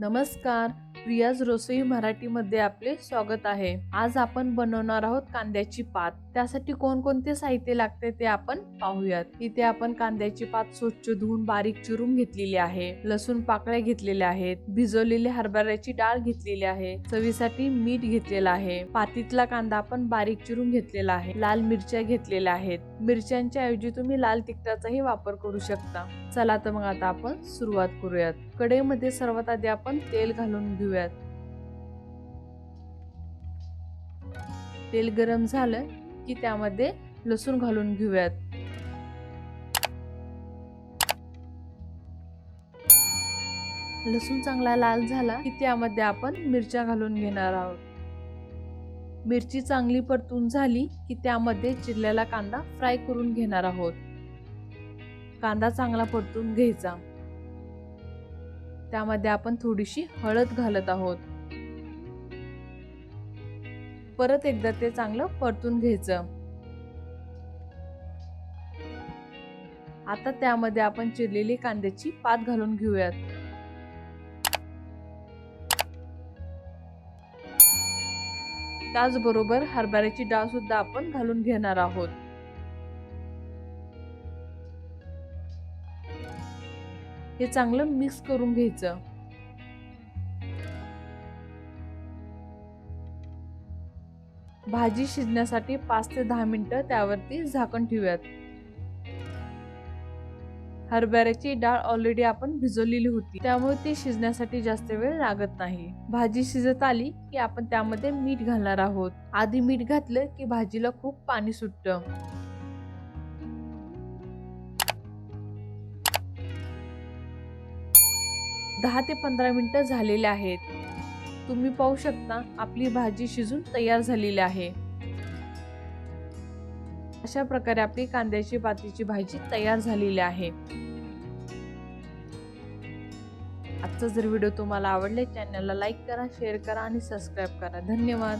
नमस्कार. प्रियाज रसोई मराठीमध्ये आपले स्वागत आहे. आज आपण बनवणार आहोत कांद्याची पात. त्यासाठी कोणकोणते साहित्य लागते ते आपण पाहूयात. इथे आपण कांद्याची पात स्वच्छ धुवून बारीक चिरून घेतलेली आहे. लसूण पाकळ्या घेतलेल्या आहेत. भिजवलेली हरभऱ्याची डाळ घेतलेली आहे. चवीसाठी मीठ घेतलेलं आहे. पातीतला कांदा आपण बारीक चिरून घेतलेला आहे. लाल मिरच्या घेतलेल्या आहेत. मिरच्यांच्या ऐवजी तुम्ही लाल तिखटाचाही वापर करू शकता. चला तर मग आता आपण सुरुवात करूयात. कढईमध्ये सर्वात आधी आपण तेल घालून घेऊ. घेऊयात तेल गरम झालं की त्यामध्ये लसूण घालून घेऊयात. लसूण चांगला लाल झाला की त्यामध्ये आपण मिरच्या घालून घेणार आहोत. मिरची चांगली परतून झाली की त्यामध्ये चिरलेला कांदा फ्राय करून घेणार आहोत. कांदा चांगला परतून घ्यायचा. त्यामध्ये आपण थोडीशी हळद घालत आहोत. परत एकदा ते चांगलं परतून घ्यायचं. आता त्यामध्ये आपण चिरलेली कांद्याची पात घालून घेऊयात. त्याचबरोबर हरभऱ्याची डाळ सुद्धा आपण घालून घेणार आहोत. हे चांगलं मिक्स करून घ्यायचं. भाजी शिजण्यासाठी पाच ते दहा मिनिटं त्यावरती झाकण ठेवूयात. हरभऱ्याची डाळ ऑलरेडी आपण भिजवलेली होती. त्यामुळे ती शिजण्यासाठी जास्त वेळ लागत नाही. भाजी शिजत आली की आपण त्यामध्ये मीठ घालणार आहोत. आधी मीठ घातलं की भाजीला खूप पाणी सुटतं. दहा ते पंधरा मिनटं झालेले आहेत. तुम्ही पाहू शकता आपली भाजी शिजून तयार झालेली आहे. अशा प्रकारे आपली कांद्याची पातीची भाजी तयार झालेली आहे. आजचा जर व्हिडिओ तुम्हाला आवडले चॅनलला लाईक करा शेअर करा आणि सबस्क्राईब करा. धन्यवाद.